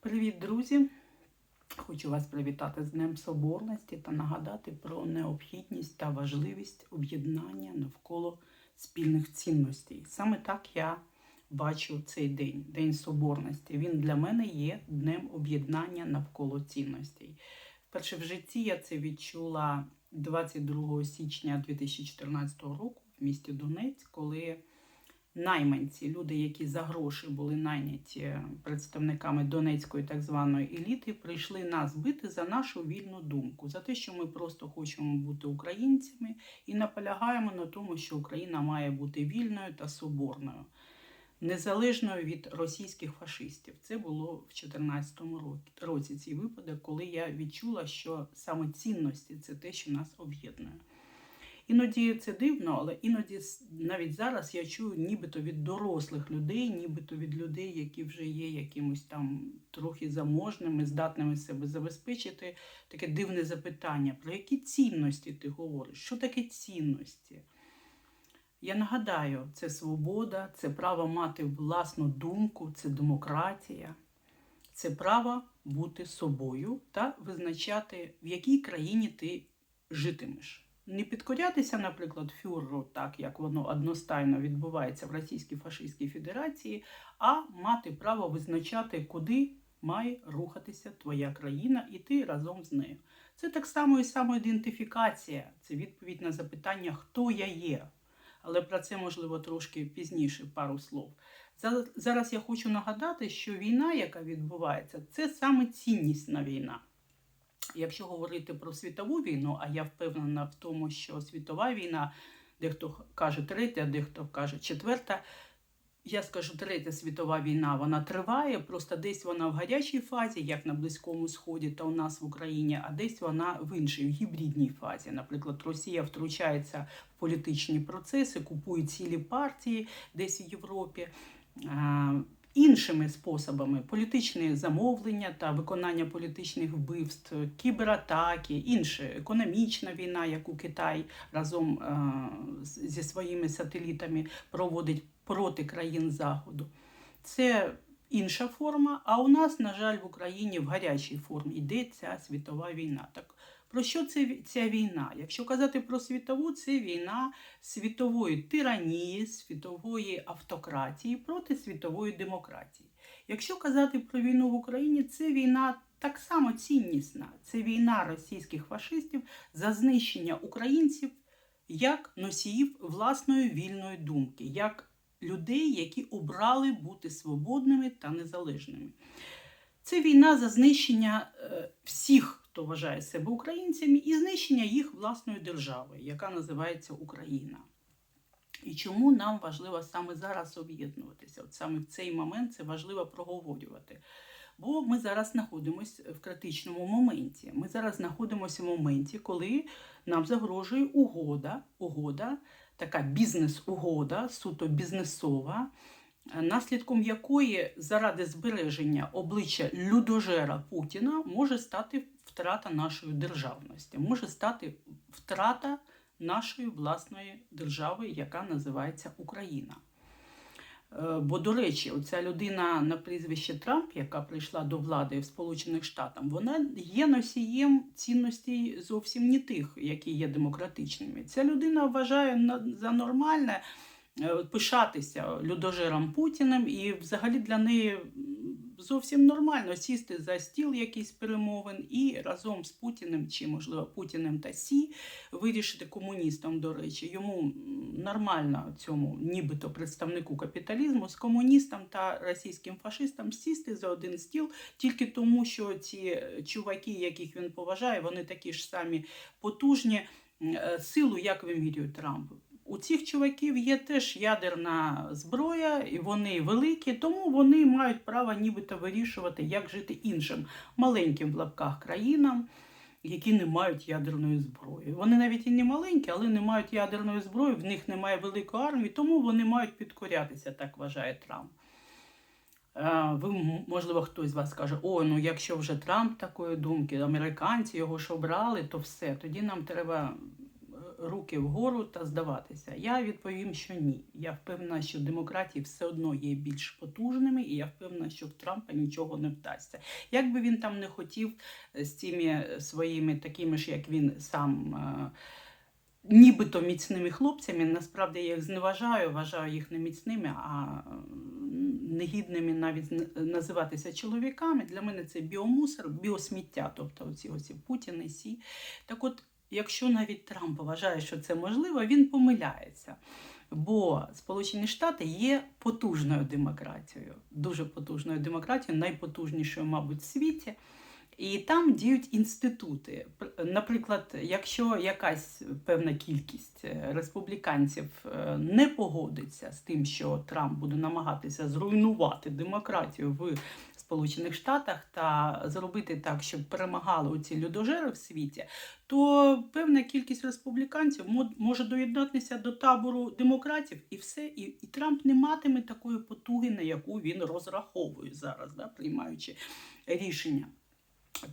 Привіт, друзі! Хочу вас привітати з Днем Соборності та нагадати про необхідність та важливість об'єднання навколо спільних цінностей. Саме так я бачу цей день, День Соборності. Він для мене є днем об'єднання навколо цінностей. Вперше в житті я це відчула 22 січня 2014 року в місті Донець, коли найманці, люди, які за гроші були найняті представниками донецької так званої еліти, прийшли нас бити за нашу вільну думку, за те, що ми просто хочемо бути українцями і наполягаємо на тому, що Україна має бути вільною та соборною, незалежною від російських фашистів. Це було в 2014 році цей випадок, коли я відчула, що саме цінності це те, що нас об'єднує. Іноді це дивно, але іноді навіть зараз я чую нібито від дорослих людей, нібито від людей, які вже є якимось там трохи заможними, здатними себе забезпечити, таке дивне запитання: про які цінності ти говориш? Що таке цінності? Я нагадаю, це свобода, це право мати власну думку, це демократія, це право бути собою та визначати, в якій країні ти житимеш. Не підкорятися, наприклад, фюреру, так як воно одностайно відбувається в Російській фашистській Федерації, а мати право визначати, куди має рухатися твоя країна, і ти разом з нею. Це так само і самоідентифікація, це відповідь на запитання, хто я є. Але про це можливо трошки пізніше пару слов. Зараз я хочу нагадати, що війна, яка відбувається, це саме ціннісна війна. Якщо говорити про світову війну, а я впевнена в тому, що світова війна, дехто каже третя, дехто каже четверта. Я скажу, третя світова війна вона триває, просто десь вона в гарячій фазі, як на Близькому Сході та у нас в Україні, а десь вона в іншій, в гібридній фазі. Наприклад, Росія втручається в політичні процеси, купує цілі партії десь в Європі. Іншими способами політичне замовлення та виконання політичних вбивств, кібератаки, інше економічна війна, яку Китай разом е, зі своїми сателітами проводить проти країн Заходу. Це інша форма. А у нас, на жаль, в Україні в гарячій формі йде ця світова війна. Так про що це ця війна? Якщо казати про світову, це війна світової тиранії, світової автократії проти світової демократії. Якщо казати про війну в Україні, це війна так само ціннісна. Це війна російських фашистів за знищення українців як носіїв власної вільної думки, як людей, які обрали бути свободними та незалежними. Це війна за знищення е, всіх, хто вважає себе українцями, і знищення їх власної держави, яка називається Україна. І чому нам важливо саме зараз об'єднуватися? От саме в цей момент це важливо проговорювати. Бо ми зараз знаходимося в критичному моменті. Ми зараз знаходимося в моменті, коли нам загрожує угода, угода, така бізнес-угода, суто бізнесова, наслідком якої заради збереження обличчя людожера Путіна може стати втрата нашої державності, може стати втрата нашої власної держави, яка називається Україна. Е, Бо, до речі, оця людина на прізвище Трамп, яка прийшла до влади в Сполучених Штатах, вона є носієм цінностей зовсім не тих, які є демократичними. Ця людина вважає за нормальне е, пишатися людожером Путіним, і взагалі для неї зовсім нормально сісти за стіл якийсь перемовин і разом з Путіним, чи можливо Путіним та Сі вирішити комуністам, до речі, йому нормально цьому, нібито представнику капіталізму, з комуністам та російським фашистам сісти за один стіл тільки тому, що ці чуваки, яких він поважає, вони такі ж самі потужні е, силу, як вимірює Трамп. У цих чуваків є теж ядерна зброя, і вони великі, тому вони мають право нібито вирішувати, як жити іншим маленьким в лапках країнам, які не мають ядерної зброї. Вони навіть і не маленькі, але не мають ядерної зброї, в них немає великої армії, тому вони мають підкорятися, так вважає Трамп. Ви, можливо, хтось з вас каже, о, ну якщо вже Трамп такої думки, американці його ж обрали, то все, тоді нам треба руки вгору та здаватися? Я відповім, що ні. Я впевнена, що демократії все одно є більш потужними, і я впевнена, що в Трампа нічого не вдасться. Як би він там не хотів е, з цими своїми такими ж, як він сам. е, Нібито міцними хлопцями, насправді я їх зневажаю, вважаю їх не міцними, а негідними навіть називатися чоловіками. Для мене це біомусор, біосміття, тобто оці оці Путіни, Сі. Так от, якщо навіть Трамп вважає, що це можливо, він помиляється. Бо Сполучені Штати є потужною демократією, дуже потужною демократією, найпотужнішою, мабуть, в світі. І там діють інститути. Пр- Наприклад, якщо якась певна кількість е, республіканців е, не погодиться з тим, що Трамп буде намагатися зруйнувати демократію в Сполучених Штатах та зробити так, щоб перемагали оці людожери в світі, то певна кількість республіканців може доєднатися до табору демократів, і все, і, і Трамп не матиме такої потуги, на яку він розраховує зараз, да, приймаючи рішення.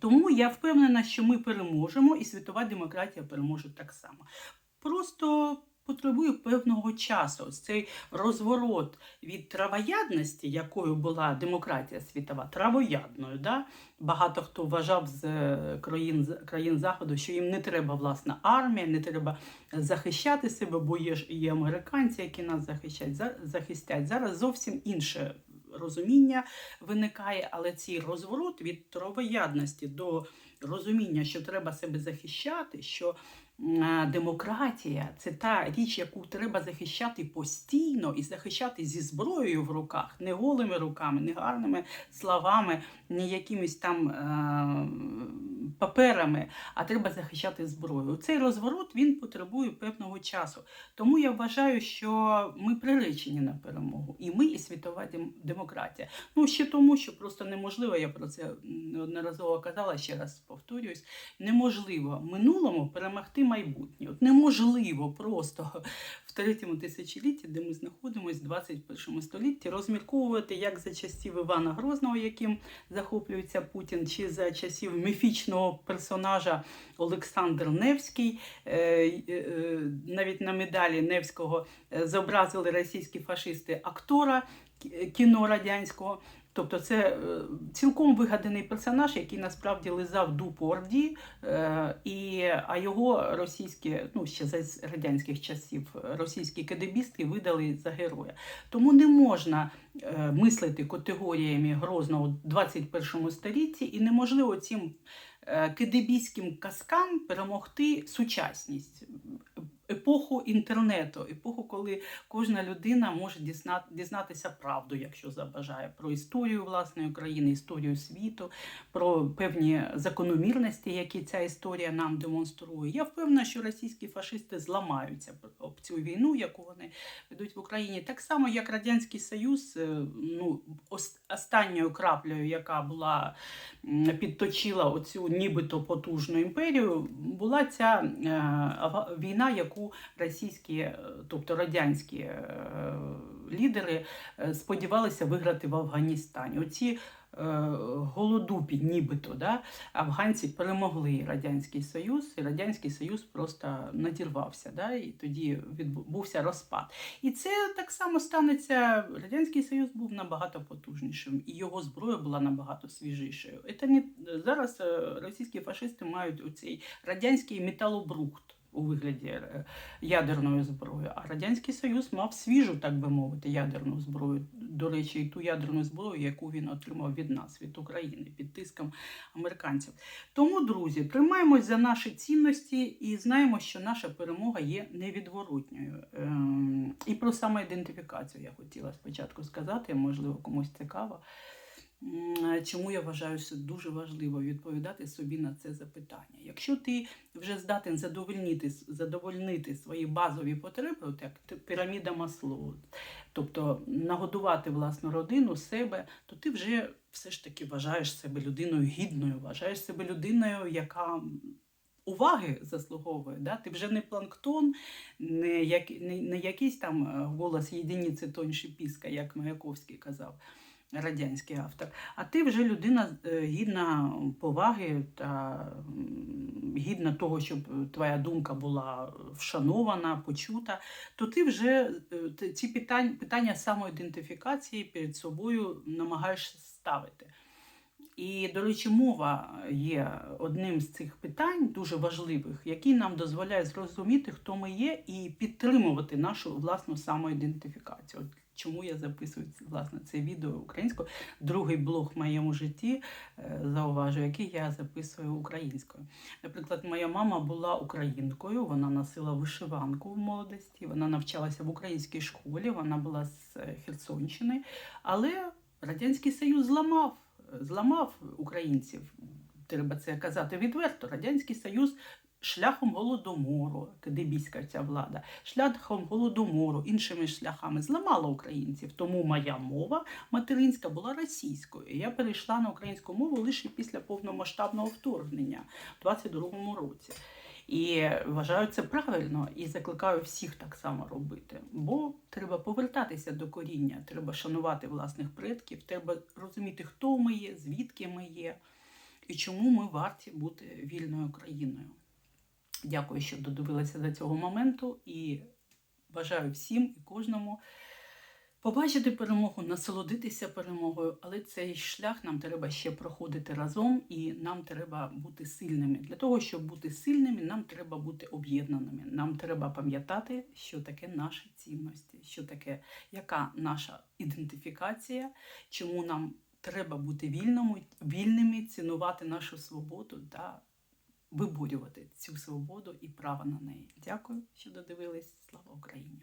Тому я впевнена, що ми переможемо, і світова демократія переможе так само. Просто потребує певного часу. Ось цей розворот від травоядності, якою була демократія світова, травоядною. Да? Багато хто вважав з е, країн, країн Заходу, що їм не треба власна армія, не треба захищати себе, бо є ж і американці, які нас захищають, за- захистять. Зараз зовсім інше розуміння виникає, але цей розворот від травоядності до розуміння, що треба себе захищати, що демократія це та річ, яку треба захищати постійно і захищати зі зброєю в руках, не голими руками, не гарними словами, не якимись там е- паперами, а треба захищати зброєю. Цей розворот він потребує певного часу. Тому я вважаю, що ми приречені на перемогу, і ми, і світова демократія. Ну ще тому, що просто неможливо, я про це неодноразово казала, ще раз повторююсь, неможливо минулому перемогти майбутнє. От неможливо просто в третьому тисячолітті, де ми знаходимося, в 21 столітті, розмірковувати як за часів Івана Грозного, яким захоплюється Путін, чи за часів міфічного персонажа Олександр Невський. Е, е, навіть на медалі Невського е, зобразили російські фашисти актора кі- кіно радянського. Тобто це е, цілком вигаданий персонаж, який насправді лизав дупу Орді, е, і, а його російські, ну ще з радянських часів, російські кадебістки видали за героя. Тому не можна е, мислити категоріями Грозного в 21 столітті, і неможливо цим е, казкам перемогти сучасність. Епоху інтернету, епоху, коли кожна людина може дізна- дізнатися правду, якщо забажає, про історію власної країни, історію світу, про певні закономірності, які ця історія нам демонструє. Я впевнена, що російські фашисти зламаються об цю війну, яку вони ведуть в Україні, так само як Радянський Союз, е, ну ос- останньою краплею, яка була підточила оцю нібито потужну імперію, була ця е, війна, яку російські, е, тобто радянські е, лідери е, сподівалися виграти в Афганістані. Оці голодупі, нібито, да, афганці перемогли Радянський Союз, і Радянський Союз просто надірвався, да, і тоді відбувся розпад. І це так само станеться. Радянський Союз був набагато потужнішим, і його зброя була набагато свіжішою. Це не зараз російські фашисти мають оцей радянський металобрухт. У вигляді е, ядерної зброї, а Радянський Союз мав свіжу, так би мовити, ядерну зброю. До речі, і ту ядерну зброю, яку він отримав від нас, від України, під тиском американців. Тому, друзі, тримаємось за наші цінності і знаємо, що наша перемога є невідворотньою. Ем, І про самоідентифікацію я хотіла спочатку сказати, можливо, комусь цікаво. М, Чому я вважаю, що дуже важливо відповідати собі на це запитання. Якщо ти вже здатен задовольнити, задовольнити свої базові потреби, от як піраміда Маслоу, тобто нагодувати власну родину, себе, то ти вже все ж таки вважаєш себе людиною гідною, вважаєш себе людиною, яка уваги заслуговує. Да? Ти вже не планктон, не, як, не, не якийсь там е, голос єдиниці тоньше піска, як Маяковський казав. Радянський автор. А ти вже людина е, гідна поваги та гідна того, щоб твоя думка була вшанована, почута, то ти вже е, ці питання, питання самоідентифікації перед собою намагаєшся ставити. І, до речі, мова є одним з цих питань дуже важливих, який нам дозволяє зрозуміти, хто ми є, і підтримувати нашу власну самоідентифікацію. Чому я записую власне це відео українською. Другий блог в моєму житті е, зауважу, який я записую українською. Наприклад, моя мама була українкою, вона носила вишиванку в молодості, вона навчалася в українській школі, вона була з е, Херсонщини, але Радянський Союз зламав, зламав українців. Треба це казати відверто. Радянський Союз шляхом голодомору, кадебійська ця влада, шляхом голодомору, іншими шляхами зламала українців. Тому моя мова материнська була російською. Я перейшла на українську мову лише після повномасштабного вторгнення в 22-му році. І вважаю це правильно і закликаю всіх так само робити. Бо треба повертатися до коріння, треба шанувати власних предків, треба розуміти, хто ми є, звідки ми є і чому ми варті бути вільною країною. Дякую, що додивилися до цього моменту і бажаю всім і кожному побачити перемогу, насолодитися перемогою, але цей шлях нам треба ще проходити разом, і нам треба бути сильними. Для того, щоб бути сильними, нам треба бути об'єднаними. Нам треба пам'ятати, що таке наші цінності, що таке, яка наша ідентифікація, чому нам треба бути вільному, вільними, цінувати нашу свободу та виборювати цю свободу і право на неї. Дякую, що додивились. Слава Україні!